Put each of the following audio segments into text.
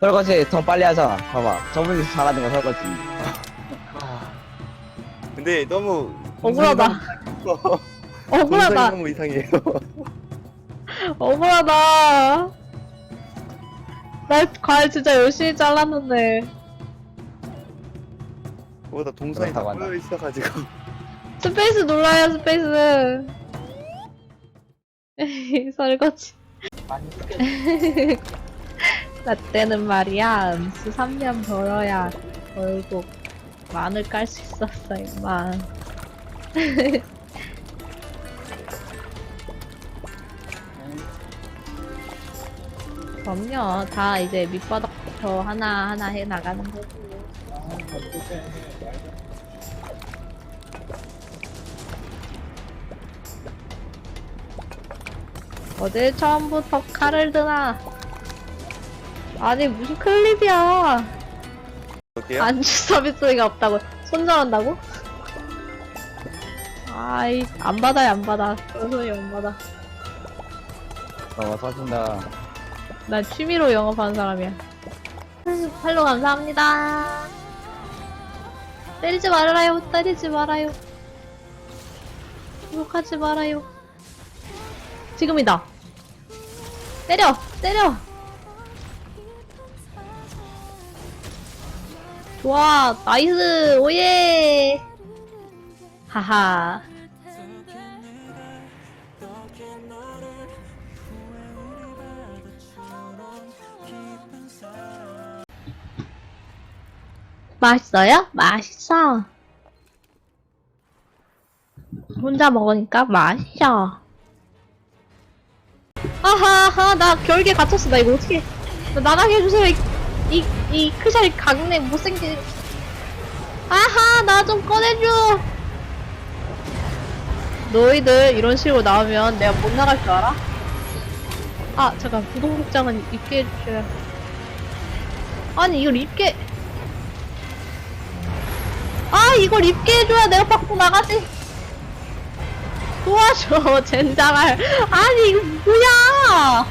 설거지 더 빨리 하자. 봐봐. 저분이 잘하는 거 설거지. 근데 너무 억울하다. 억울하다. 너무 이상해요. 억울하다. 나 과일 진짜 열심히 잘랐는데. 뭐다 동선이 다 그렇다고 한다. 꼬여 있어가지고. 스페이스 눌러요, 스페이스. 에이, 설거지. 나 때는 말이야, 음수 3년 벌어야 결국 마늘 깔수 있었어, 임마. 그럼요, 다 이제 밑바닥부터 하나하나 해 나가는 거고. 어딜 처음부터 칼을 드나? 아니 무슨 클립이야? 어때요? 안주 서비스가 없다고? 손절한다고? 아이 안 받아요 안 받아. 소리 안 받아. 어, 사준다. 난 취미로 영업하는 사람이야. 팔로 감사합니다. 때리지 말아요. 때리지 말아요. 욕하지 말아요. 지금이다. 때려! 때려 좋아 나이스 오예 하하 맛있어요? 맛있어. 혼자 먹으니까 맛있어. 아하하, 나 결계 갇혔어. 나 이거 어떻게. 나 나가게 해주세요. 이, 이, 이 크샬 강내 못생긴. 아하, 나 좀 꺼내줘. 너희들 이런 식으로 나오면 내가 못 나갈 줄 알아? 아, 잠깐. 부동복장은 입게 해주셔야. 아니, 이걸 입게. 아 이걸 입게 해줘야 내가 밖으로 나가지 도와줘 젠장할 아니 이거 뭐야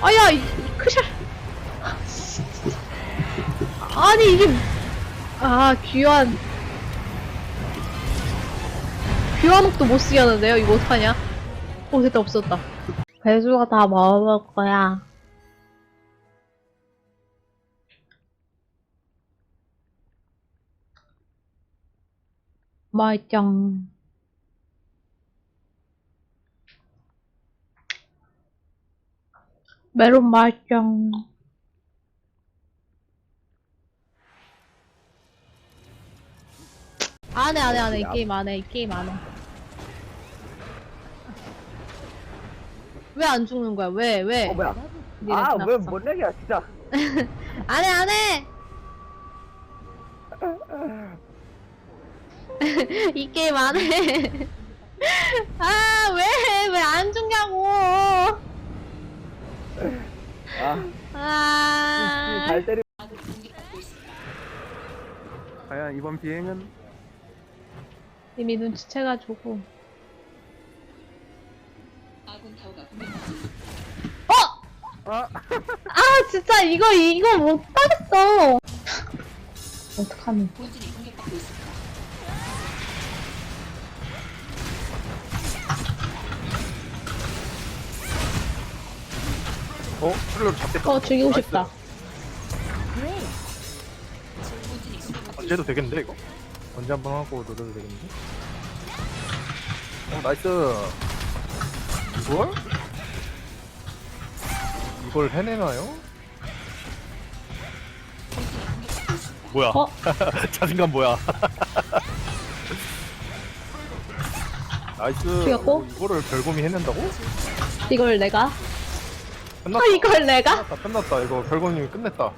아야 아니 이게 아 귀한 귀한 옷도 못 쓰게 하는데요? 이거 어떡하냐? 오 됐다 없었다. 배수가 다 먹을 거야. 맛있죠. 메론 맛있 안해 안해 안해 이 게임 안해 이 게임 안해 왜 안 죽는 거야 왜 왜? 어, 뭐야? 니네 아. 왜, 뭔 얘기야, 진짜. 안해 안해 이 게임 안해 아 왜 왜 안 죽냐고 아, 아잘 때리. 과연 이번 비행은 이미 눈치채가지고 어! 아아 진짜 이거 이거 못하겠어 어떡하니 어? 플로 잡겠다. 어 죽이고 나이스. 싶다 언제 해도 되겠는데 이거? 언제 한번 하고 노려도 되겠는데? 어 나이스. 이걸? 이걸 해내나요? 뭐야? 어? 자신감 뭐야? 나이스. 죽였고? 오, 이거를 별곰이 해낸다고? 이걸 내가 끝났다. 아 이걸 내가 끝났다. 끝났다. 이거 별곰님이 끝냈다.